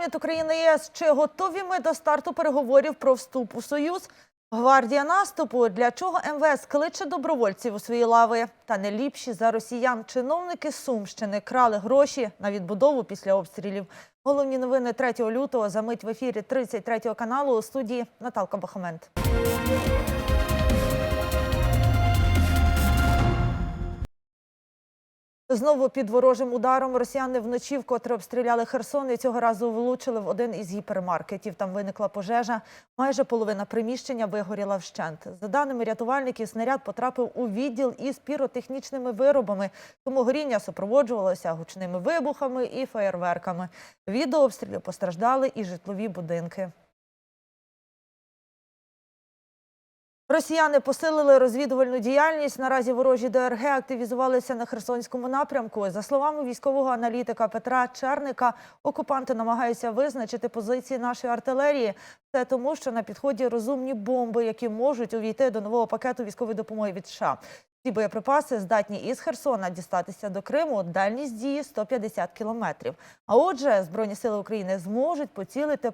саміт України ЄС. Чи готові ми до старту переговорів про вступ у Союз? Гвардія наступу. Для чого МВС кличе добровольців у свої лави? Та не ліпші за росіян. Чиновники Сумщини крали гроші на відбудову після обстрілів. Головні новини 3 лютого. За мить в ефірі 33 каналу у студії Наталка Бахамент. Знову під ворожим ударом росіяни вночі вкотре обстріляли Херсон і цього разу влучили в один із гіпермаркетів. Там виникла пожежа. Майже половина приміщення вигоріла вщент. За даними рятувальників, снаряд потрапив у відділ із піротехнічними виробами. Тому горіння супроводжувалося гучними вибухами і феєрверками. Від обстрілів постраждали і житлові будинки. Росіяни посилили розвідувальну діяльність. Наразі ворожі ДРГ активізувалися на Херсонському напрямку. За словами військового аналітика Петра Черника, окупанти намагаються визначити позиції нашої артилерії. Це тому, що на підході розумні бомби, які можуть увійти до нового пакету військової допомоги від США. Ці боєприпаси здатні із Херсона дістатися до Криму. Дальність дії 150 кілометрів. А отже, збройні сили України зможуть поцілити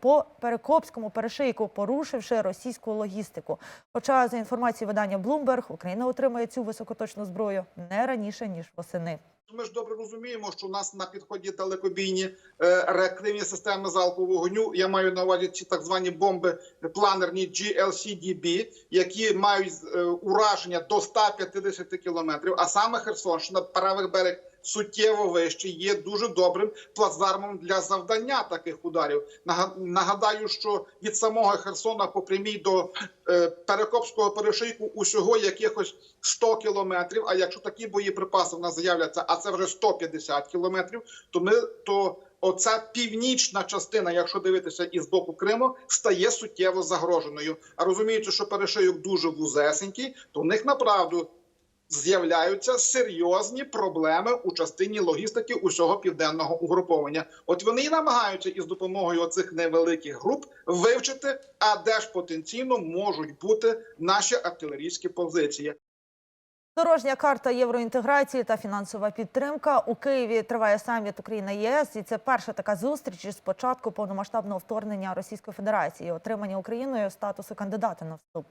по Перекопському перешийку, порушивши російську логістику. Хоча за інформацією видання Bloomberg, Україна отримає цю високоточну зброю не раніше ніж восени. Ми ж добре розуміємо, що у нас на підході далекобійні е, реактивні системи залпового вогню. Я маю на увазі ці так звані бомби планерні GLCDB, які мають е, ураження до 150 кілометрів. А саме Херсонщина, правий берег суттєво вищий, є дуже добрим плацдармом для завдання таких ударів. Нагадаю, що від самого Херсона по прямій до е, Перекопського перешийку усього якихось 100 кілометрів. А якщо такі боєприпаси в нас з'являться, а це вже 150 кілометрів, то ми то. Оця північна частина, якщо дивитися із боку Криму, стає суттєво загроженою. А розуміючи, що перешийок дуже вузесенький, то в них направду з'являються серйозні проблеми у частині логістики усього південного угруповання. От вони і намагаються із допомогою оцих невеликих груп вивчити, а де ж потенційно можуть бути наші артилерійські позиції. Дорожня карта євроінтеграції та фінансова підтримка у Києві триває саміт Україна ЄС. І це перша така зустріч із початку повномасштабного вторгнення Російської Федерації, отримання Україною статусу кандидата на вступ.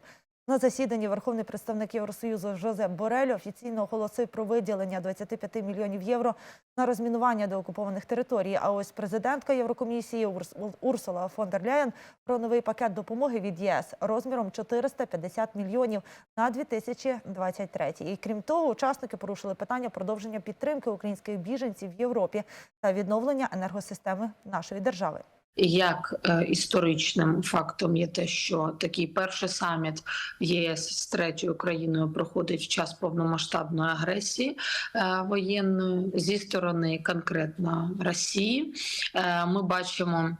На засіданні верховний представник Євросоюзу Жозеп Борель офіційно оголосив про виділення 25 мільйонів євро на розмінування деокупованих територій. А ось президентка Єврокомісії Урс- Урсула фон дер Ляєн про новий пакет допомоги від ЄС розміром 450 мільйонів на 2023. І крім того, учасники порушили питання продовження підтримки українських біженців в Європі та відновлення енергосистеми нашої держави. Як е, історичним фактом є те, що такий перший саміт ЄС з третьою країною проходить в час повномасштабної агресії е, воєнної зі сторони конкретно Росії. Е, ми бачимо.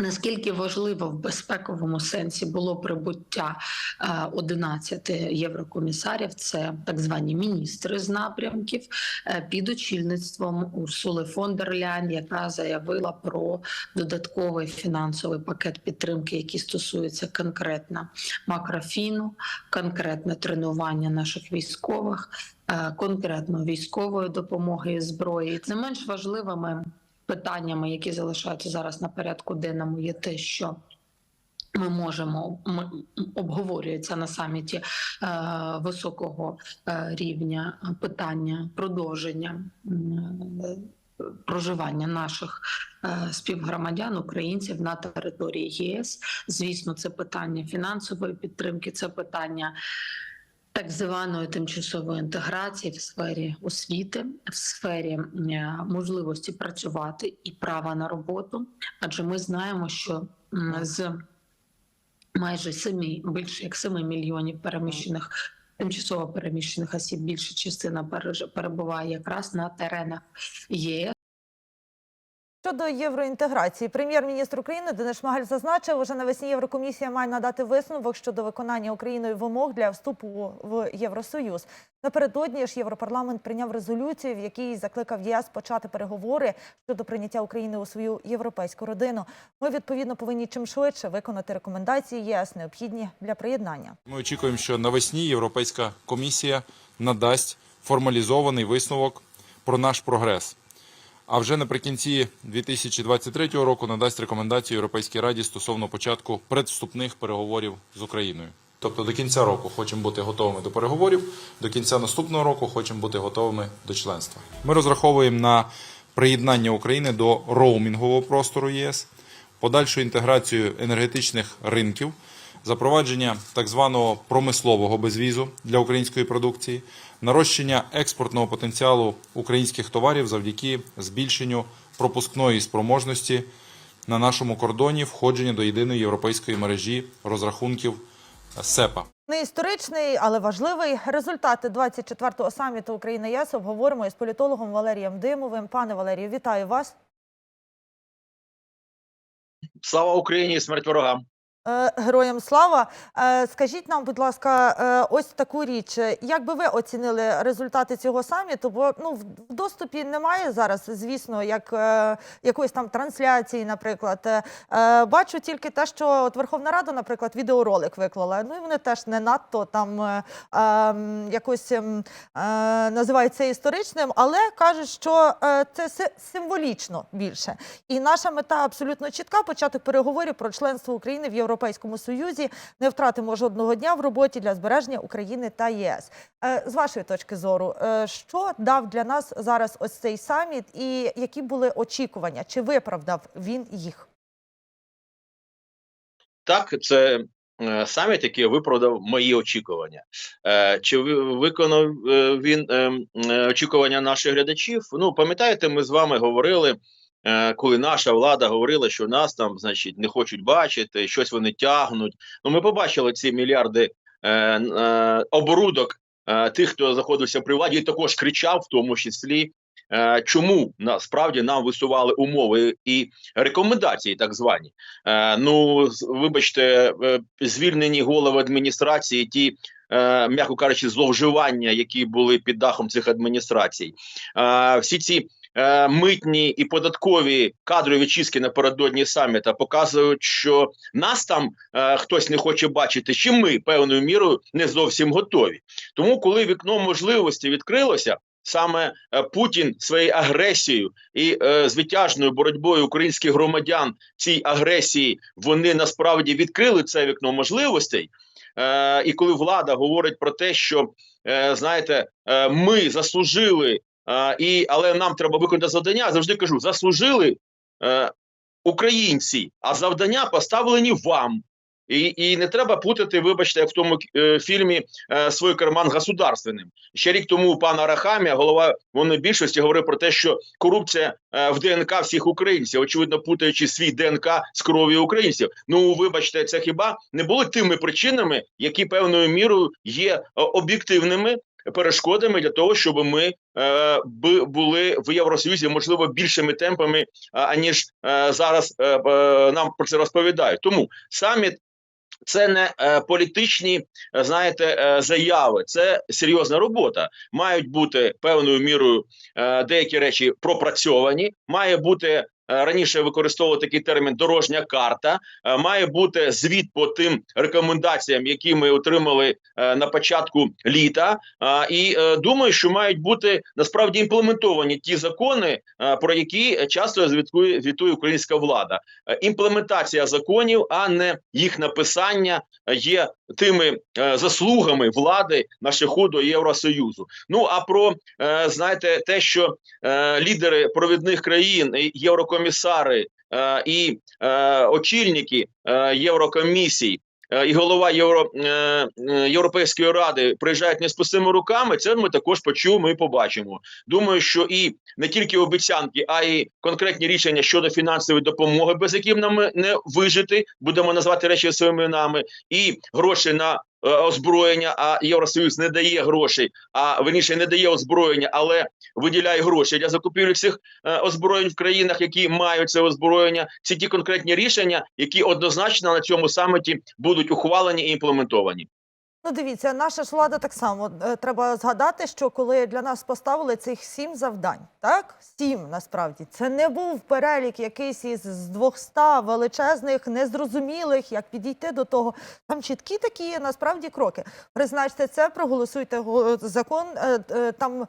Наскільки важливо в безпековому сенсі було прибуття е, 11 єврокомісарів, це так звані міністри з напрямків е, під очільництвом Урсули фон дер Ляйн, яка заявила про додатковий фінансовий пакет підтримки, який стосується конкретно макрофіну, конкретно тренування наших військових, е, конкретно військової допомоги і зброї. Не менш важливими питаннями, які залишаються зараз на порядку денному, є те, що ми можемо ми, обговорюється на саміті е, високого е, рівня питання продовження е, проживання наших е, співгромадян українців на території ЄС. Звісно, це питання фінансової підтримки, це питання так званої тимчасової інтеграції в сфері освіти, в сфері е, можливості працювати і права на роботу. Адже ми знаємо, що з майже 7, більше як 7 мільйонів переміщених. Тимчасово переміщених осіб більша частина перебуває якраз на теренах ЄС. Щодо євроінтеграції, прем'єр-міністр України Денис Шмигаль зазначив, уже навесні Єврокомісія має надати висновок щодо виконання Україною вимог для вступу в Євросоюз. Напередодні ж Європарламент прийняв резолюцію, в якій закликав ЄС почати переговори щодо прийняття України у свою європейську родину. Ми відповідно повинні чим швидше виконати рекомендації ЄС, необхідні для приєднання. Ми очікуємо, що навесні Європейська комісія надасть формалізований висновок про наш прогрес. А вже наприкінці 2023 року надасть рекомендації Європейській Раді стосовно початку предвступних переговорів з Україною. Тобто до кінця року хочемо бути готовими до переговорів, до кінця наступного року хочемо бути готовими до членства. Ми розраховуємо на приєднання України до роумінгового простору ЄС, подальшу інтеграцію енергетичних ринків, запровадження так званого промислового безвізу для української продукції, нарощення експортного потенціалу українських товарів завдяки збільшенню пропускної спроможності на нашому кордоні, входження до єдиної європейської мережі розрахунків СЕПА. Не історичний, але важливий результати 24-го саміту Україна ЄС обговоримо із політологом Валерієм Димовим. Пане Валерію, вітаю вас. Слава Україні, смерть ворогам. Е, Героям слава. Е, Скажіть нам, будь ласка, е, ось таку річ. Як би ви оцінили результати цього саміту? Бо ну в доступі немає зараз, звісно, як якоїсь там трансляції, наприклад. Бачу тільки те, що от Верховна Рада, наприклад, відеоролик виклала. Ну і вони теж не надто там е, е, м, якось ем, називають це історичним, але кажуть, що це символічно більше. І наша мета абсолютно чітка: початок переговорів про членство України в Європейському Союзі. Не втратимо жодного дня в роботі для збереження України та ЄС. Е, З вашої точки зору, е, що дав для нас зараз ось цей саміт, і які були очікування? Чи виправдав він їх? Так, це е, саміт, який виправдав мої очікування. Чи ви- виконав він е, м, е, очікування наших глядачів? Ну, пам'ятаєте, ми з вами говорили, коли наша влада говорила, що нас там, значить, не хочуть бачити, щось вони тягнуть. Ну, ми побачили ці мільярди е, е, оборудок е, тих, хто знаходився при владі, і також кричав, в тому числі. е, Чому насправді нам висували умови і рекомендації, так звані? Е, ну, вибачте, е, звільнені голови адміністрації, ті, е, м'яко кажучи, зловживання, які були під дахом цих адміністрацій, е, всі ці. Е, Митні і податкові кадрові чистки напередодні саміта показують, що нас там е, хтось не хоче бачити, чи ми певною мірою не зовсім готові. Тому, коли вікно можливості відкрилося, саме е, Путін своєю агресією і е, звитяжною боротьбою українських громадян цій агресії вони насправді відкрили це вікно можливостей. Е, і коли влада говорить про те, що е, знаєте, е, ми заслужили, і але нам треба виконати завдання. Завжди кажу: заслужили е, українці, а завдання поставлені вам. І, і не треба путати, вибачте, як в тому е, фільмі е, свій карман государственним. Ще рік тому пан Арахамія, голова монобільшості, говорив про те, що корупція е, в ДНК всіх українців, очевидно, путаючи свій ДНК з кров'ю українців. Ну вибачте, це хіба не були тими причинами, які певною мірою є е, об'єктивними перешкодами для того, щоб ми е, були в Євросоюзі, можливо, більшими темпами, аніж е, зараз е, е, нам про це розповідають. Тому саміт. Це не е, політичні, знаєте, е, заяви, це серйозна робота. Мають бути певною мірою е, деякі речі пропрацьовані. Має бути раніше використовували такий термін дорожня карта. Е, має бути звіт по тим рекомендаціям, які ми отримали е, на початку літа. Е, і е, думаю, що мають бути насправді імплементовані ті закони, е, про які часто звідкує звітує українська влада. Е, імплементація законів, а не їх написання, е, є тими е, заслугами влади на шляху до Євросоюзу. Ну а про е, знаєте, те, що е, лідери провідних країн, єврокомісари е, і е, очільники е, Єврокомісій. Е, І голова Євро, е, е, Європейської ради приїжджають не з пустими руками. Це ми також почуємо і побачимо. Думаю, що і не тільки обіцянки, а й конкретні рішення щодо фінансової допомоги, без яких нам не вижити, будемо назвати речі своїми нами, і гроші на озброєння. А Євросоюз не дає грошей, а верніше не дає озброєння, але виділяє гроші для закупівлі цих е, озброєнь в країнах, які мають це озброєння. Це ті конкретні рішення, які однозначно на цьому саміті будуть ухвалені і імплементовані. Ну, дивіться, наша ж влада так само. Е, Треба згадати, що коли для нас поставили цих сім завдань, так? Сім насправді. Це не був перелік якийсь із з 200 величезних, незрозумілих, як підійти до того. Там чіткі такі насправді кроки. Призначте це, проголосуйте го- закон. е, е, Там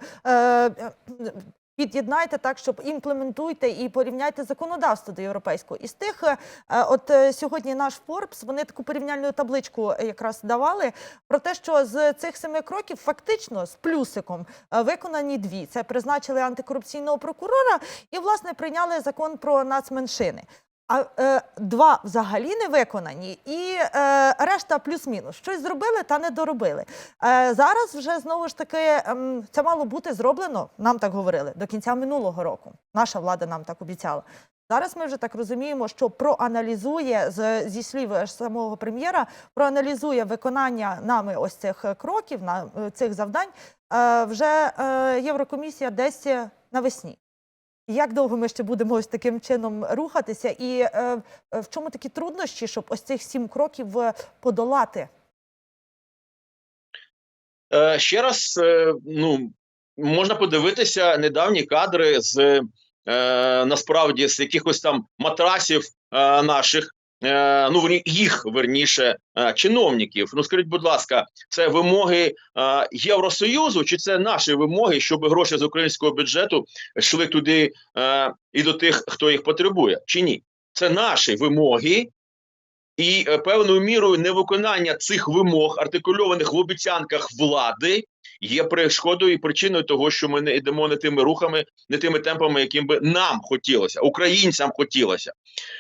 під'єднайте так, щоб імплементуйте і порівняйте законодавство до європейського. І з тих, е, от е, сьогодні наш Forbes, вони таку порівняльну табличку е, якраз давали про те, що з цих семи кроків фактично з плюсиком виконані дві. Це призначили антикорупційного прокурора і власне прийняли закон про нацменшини. А е, два взагалі не виконані, і е, решта плюс-мінус. Щось зробили та не доробили. Е, зараз вже знову ж таки ем, це мало бути зроблено, нам так говорили, до кінця минулого року. Наша влада нам так обіцяла. Зараз ми вже так розуміємо, що проаналізує з, зі слів самого прем'єра, проаналізує виконання нами ось цих е, кроків, на е, цих завдань е, вже е, Єврокомісія десь е, навесні. Як довго ми ще будемо ось таким чином рухатися, і е, в чому такі труднощі, щоб ось цих сім кроків е, подолати? Е, ще раз, е, ну можна подивитися недавні кадри з е, насправді з якихось там матрасів е, наших. Е, Ну, їх верніше е, чиновників. Ну скажіть, будь ласка, це вимоги е, Євросоюзу, чи це наші вимоги, щоб гроші з українського бюджету йшли туди і до тих, хто їх потребує, чи ні? Це наші вимоги, і певною мірою невиконання цих вимог, артикульованих в обіцянках влади, є перешкодою і причиною того, що ми не йдемо не тими рухами, не тими темпами, яким би нам хотілося, українцям хотілося.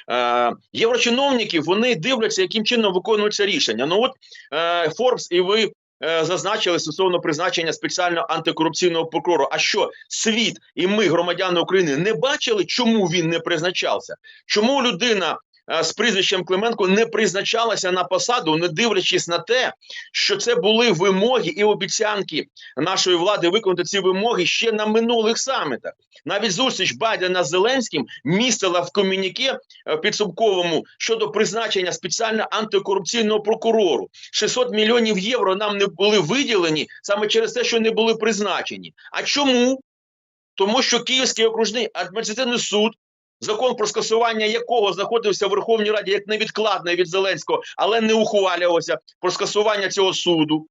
Е, єврочиновники вони дивляться, яким чином виконуються рішення. Ну от е, Форбс і ви. е, Зазначили стосовно призначення спеціального антикорупційного прокурора. А що світ і ми, громадяни України, не бачили, чому він не призначався? Чому людина з прізвищем Клименко не призначалася на посаду, не дивлячись на те, що це були вимоги і обіцянки нашої влади виконати ці вимоги ще на минулих самітах. Навіть зустріч Байдена з Зеленським містила в комюніке е, підсумковому щодо призначення спеціально антикорупційного прокурору. 600 мільйонів євро нам не були виділені саме через те, що не були призначені. А чому? Тому що Київський окружний адміністративний суд закон про скасування якого знаходився в Верховній Раді як невідкладний від Зеленського, але не ухвалювався про скасування цього суду.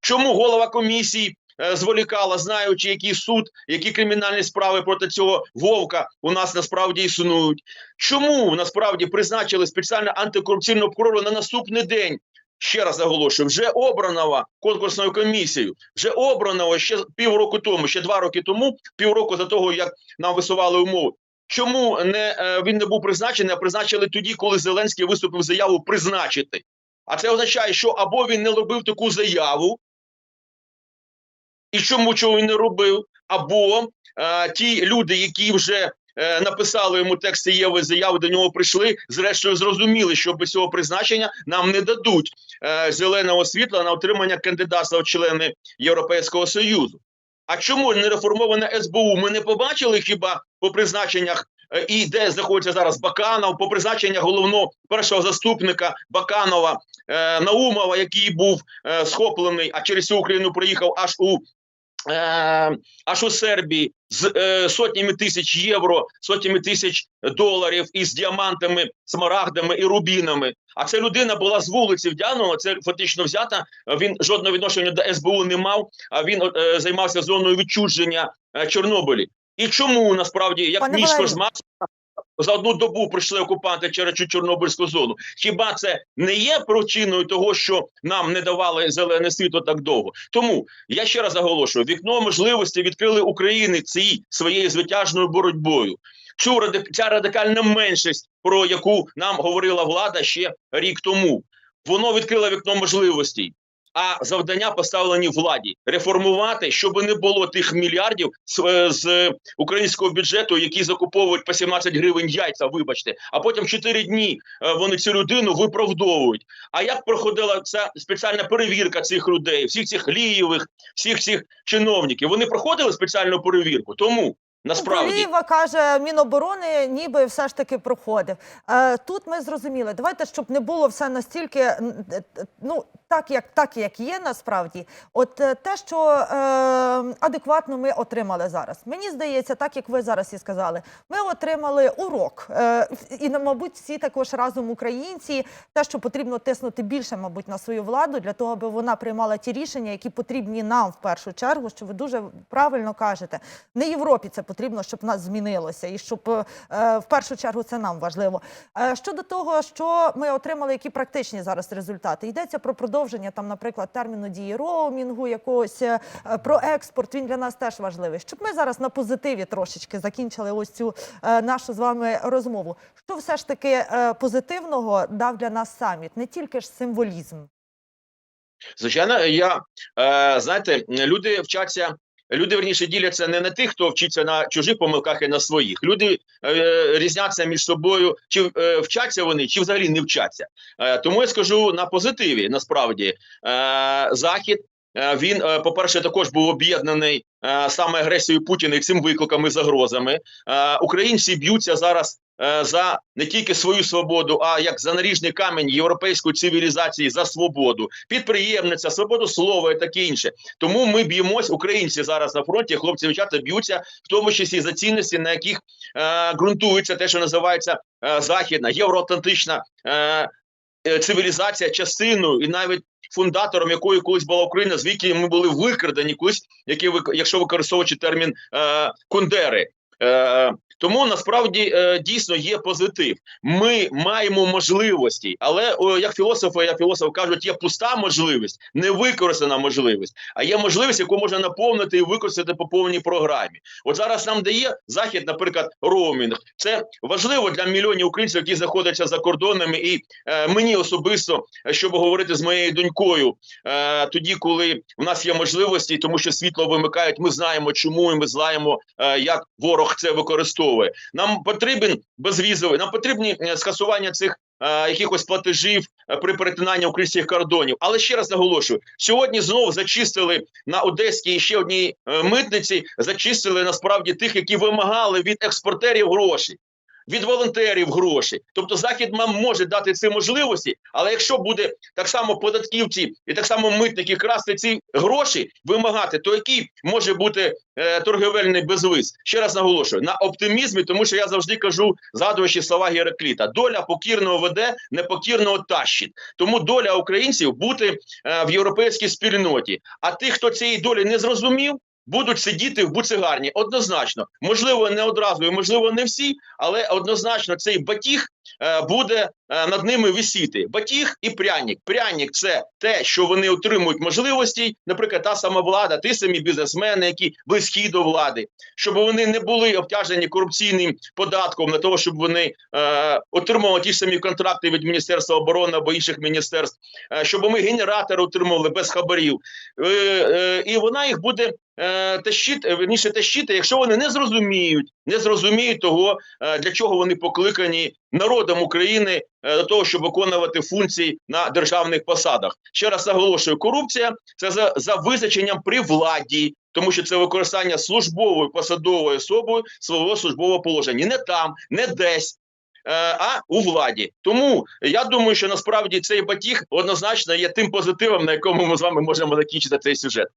Чому голова комісії е, зволікала, знаючи, який суд, які кримінальні справи проти цього вовка у нас насправді існують? Чому насправді призначили спеціально антикорупційного прокурора на наступний день? Ще раз наголошую, вже обраного конкурсною комісією, вже обраного ще півроку тому, ще два роки тому, півроку за того, як нам висували умови. Чому не е, він не був призначений, а призначили тоді, коли Зеленський виступив заяву призначити? А це означає, що або він не робив таку заяву, і чому чого він не робив, або е, ті люди, які вже е, написали йому текст цієї заяви, до нього прийшли, зрештою зрозуміли, що без цього призначення нам не дадуть е, зеленого світла на отримання кандидатства в члени Європейського Союзу. А чому не реформоване СБУ? Ми не побачили хіба по призначеннях е, і де знаходиться зараз Баканов, по призначеннях головного першого заступника Баканова е, Наумова, який був е, схоплений, а через всю Україну приїхав аж у аж у Сербії з е, сотнями тисяч євро, сотнями тисяч доларів із діамантами, смарагдами і рубінами. А ця людина була з вулиці вдягнена, це фактично взята. Він жодного відношення до СБУ не мав. А він е, займався зоною відчуження Чорнобилі. І чому насправді як Пане мішко з маслом за одну добу прийшли окупанти через Чорнобильську зону? Хіба це не є причиною того, що нам не давали зелене світло так довго? Тому я ще раз наголошую: вікно можливості відкрили України цій своєю звитяжною боротьбою. Цю ця радикальна меншість, про яку нам говорила влада ще рік тому, воно відкрило вікно можливостей. А завдання поставлені владі реформувати, щоб не було тих мільярдів з, е, з українського бюджету, які закуповують по 17 гривень яйця. Вибачте, а потім 4 дні е, вони цю людину виправдовують. А як проходила ця спеціальна перевірка цих людей, всіх цих лієвих, всіх цих чиновників? Вони проходили спеціальну перевірку. Тому насправді Кулієва каже, Міноборони ніби все ж таки проходив. Е, тут ми зрозуміли. Давайте, щоб не було все настільки ну так, як так, як є насправді, от е, те, що е, адекватно ми отримали зараз. Мені здається, так як ви зараз і сказали, ми отримали урок. Е, і, мабуть, всі також разом українці, те, що потрібно тиснути більше, мабуть, на свою владу для того, аби вона приймала ті рішення, які потрібні нам в першу чергу. Що ви дуже правильно кажете, не Європі це потрібно, щоб нас змінилося, і щоб е, в першу чергу це нам важливо. Е, щодо того, що ми отримали, які практичні зараз результати, йдеться про продовження там, наприклад, терміну дії роумінгу, якогось е, про експорт. Він для нас теж важливий. Щоб ми зараз на позитиві трошечки закінчили ось цю е, нашу з вами розмову. Що все ж таки е, позитивного дав для нас саміт, не тільки ж символізм. Звичайно, я е, знаєте, люди вчаться. Люди верніше діляться не на тих, хто вчиться на чужих помилках і на своїх. Люди е, різняться між собою, чи е, вчаться вони, чи взагалі не вчаться. Е, тому я скажу на позитиві. Насправді, е, захід він, е, по-перше, також був об'єднаний е, саме агресією Путіна і цим викликами, загрозами. Е, українці б'ються зараз е, за не тільки свою свободу, а як за наріжний камінь європейської цивілізації за свободу, підприємниця, свободу слова і таке інше. Тому ми б'ємось, українці зараз на фронті, хлопці дівчата б'ються, в тому числі за цінності, на яких е, ґрунтується те, що називається е, західна, євроатлантична е, е, цивілізація, частиною і навіть. Фундатором якої колись була Україна, звідки ми були викрадені колись, які якщо використовуючи термін е, кундери. Е, тому насправді е, дійсно є позитив. Ми маємо можливості, але як філософи, як філософ кажуть, є пуста можливість, невикористана можливість, а є можливість, яку можна наповнити і використати по повній програмі. От зараз нам дає захід, наприклад, роумінг. Це важливо для мільйонів українців, які знаходяться за кордонами, і е, мені особисто, щоб говорити з моєю донькою, е, тоді, коли в нас є можливості, тому що світло вимикають, ми знаємо, чому і ми знаємо, е, як ворог це використовує. Нам потрібен безвізовий, нам потрібні е, скасування цих. е, Якихось платежів е, при перетинанні українських кордонів, але ще раз наголошую: сьогодні знову зачистили на одеській ще одній митниці. Зачистили насправді тих, які вимагали від експортерів гроші, від волонтерів гроші. Тобто захід нам може дати ці можливості, але якщо буде так само податківці і так само митники красти ці гроші, вимагати, то який може бути е, торговельний безвиз? Ще раз наголошую на оптимізмі, тому що я завжди кажу, згадуючи слова Геракліта: доля покірного веде, непокірного тащить. Тому доля українців бути е, в європейській спільноті. А тих, хто цієї долі не зрозумів. Будуть сидіти в буцегарні однозначно, можливо, не одразу, можливо, не всі, але однозначно цей батіг буде е, над ними висіти. Батіг і пряник. Пряник це те, що вони отримують можливості, наприклад, та сама влада, ті самі бізнесмени, які близькі до влади, щоб вони не були обтяжені корупційним податком на того, щоб вони е, отримували ті самі контракти від Міністерства оборони або інших міністерств, е, щоб ми генератори отримували без хабарів, е, е, і вона їх буде. е, Тащити, верніше тащити, якщо вони не зрозуміють, не зрозуміють того, е, для чого вони покликані народом України е, до того, щоб виконувати функції на державних посадах. Ще раз наголошую, корупція це за, за визначенням при владі, тому що це використання службовою посадовою особою свого службового положення. Не там, не десь. е, А у владі, тому я думаю, що насправді цей батіг однозначно є тим позитивом, на якому ми з вами можемо закінчити цей сюжет.